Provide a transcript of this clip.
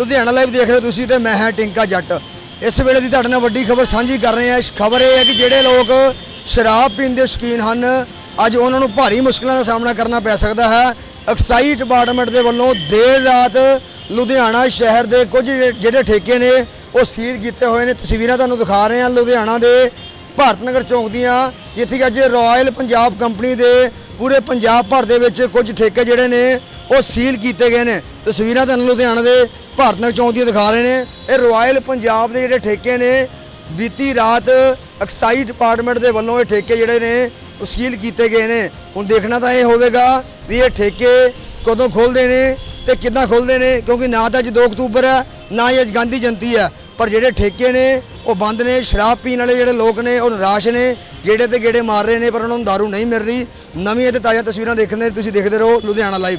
Ludhiana live ਦੇਖ ਰਹੇ ਹੋ ਤੁਸੀਂ ਤੇ ਮੈਂ ਹਾਂ ਟਿੰਕਾ ਜੱਟ। ਇਸ ਵੇਲੇ ਦੀ ਤੁਹਾਡੇ ਨਾਲ ਵੱਡੀ ਖਬਰ ਸਾਂਝੀ ਕਰ ਰਹੇ ਹਾਂ। ਖਬਰ ਇਹ ਹੈ ਕਿ ਜਿਹੜੇ ਲੋਕ ਸ਼ਰਾਬ ਪੀਣ ਦੇ ਸ਼ੌਕੀਨ ਹਨ, ਅੱਜ ਉਹਨਾਂ ਨੂੰ ਭਾਰੀ ਮੁਸ਼ਕਲਾਂ ਦਾ ਸਾਹਮਣਾ ਕਰਨਾ ਪੈ ਸਕਦਾ ਹੈ। ਐਕਸਾਈਜ਼ ਡਿਪਾਰਟਮੈਂਟ ਦੇ ਵੱਲੋਂ ਦੇਰ ਰਾਤ ਲੁਧਿਆਣਾ ਸ਼ਹਿਰ ਦੇ ਕੁਝ ਜਿਹੜੇ ਠੇਕੇ ਨੇ, ਉਹ ਸੀਲ ਕੀਤੇ ਹੋਏ ਨੇ। ਤਸਵੀਰਾਂ ਤੁਹਾਨੂੰ ਦਿਖਾ ਰਹੇ ਹਾਂ। ਲੁਧਿਆਣਾ ਦੇ ਭਾਰਤ ਨਗਰ ਚੌਂਕ ਦੀਆਂ, ਜਿੱਥੇ ਕਿ ਅੱਜ ਰਾਇਲ ਪੰਜਾਬ ਕੰਪਨੀ ਦੇ ਪੂਰੇ ਪੰਜਾਬ ਭਰ ਦੇ ਵਿੱਚ ਕੁਝ ਠੇਕੇ ਜਿਹੜੇ ਨੇ, ਉਹ ਸੀਲ ਕੀਤੇ ਗਏ ਨੇ। ਤਸਵੀਰਾਂ ਤੁਹਾਨੂੰ ਲੁਧਿਆਣਾ ਦੇ ਭਾਰਤ ਨਗਰ ਚੌਂਕ ਦੀਆਂ ਦਿਖਾ ਰਹੇ ਨੇ। ਇਹ ਰਾਇਲ ਪੰਜਾਬ ਦੇ ਜਿਹੜੇ ਠੇਕੇ ਨੇ, ਬੀਤੀ ਰਾਤ ਐਕਸਾਈਜ਼ ਡਿਪਾਰਟਮੈਂਟ ਦੇ ਵੱਲੋਂ ਇਹ ਠੇਕੇ ਜਿਹੜੇ ਨੇ, ਉਹ ਸੀਲ ਕੀਤੇ ਗਏ ਨੇ। ਹੁਣ ਦੇਖਣਾ ਤਾਂ ਇਹ ਹੋਵੇਗਾ ਵੀ ਇਹ ਠੇਕੇ ਕਦੋਂ ਖੋਲਦੇ ਨੇ ਤੇ ਕਿੱਦਾਂ ਖੋਲਦੇ ਨੇ, ਕਿਉਂਕਿ ਨਾ ਤਾਂ ਅੱਜ 2 ਅਕਤੂਬਰ ਹੈ ਨਾ ਹੀ ਅੱਜ ਗਾਂਧੀ ਜਯੰਤੀ ਹੈ ਪਰ ਜਿਹੜੇ ਠੇਕੇ ਨੇ, ਉਹ ਬੰਦ ਨੇ, ਸ਼ਰਾਬ ਪੀਣ ਵਾਲੇ ਜਿਹੜੇ ਲੋਕ ਨੇ, ਉਹ ਨਿਰਾਸ਼ ਨੇ, ਗੇੜੇ ਤੇ ਗੇੜੇ ਮਾਰ ਰਹੇ ਨੇ, ਪਰ ਉਹਨਾਂ ਨੂੰ ਦਾਰੂ ਨਹੀਂ ਮਿਲ ਰਹੀ। ਨਵੀਂ ਅਤੇ ਤਾਜ਼ਾ ਤਸਵੀਰਾਂ ਦੇਖਣ ਦੇ ਤੁਸੀਂ ਦੇਖਦੇ ਰਹੋ ਲੁਧਿਆਣਾ ਲਾਈਵ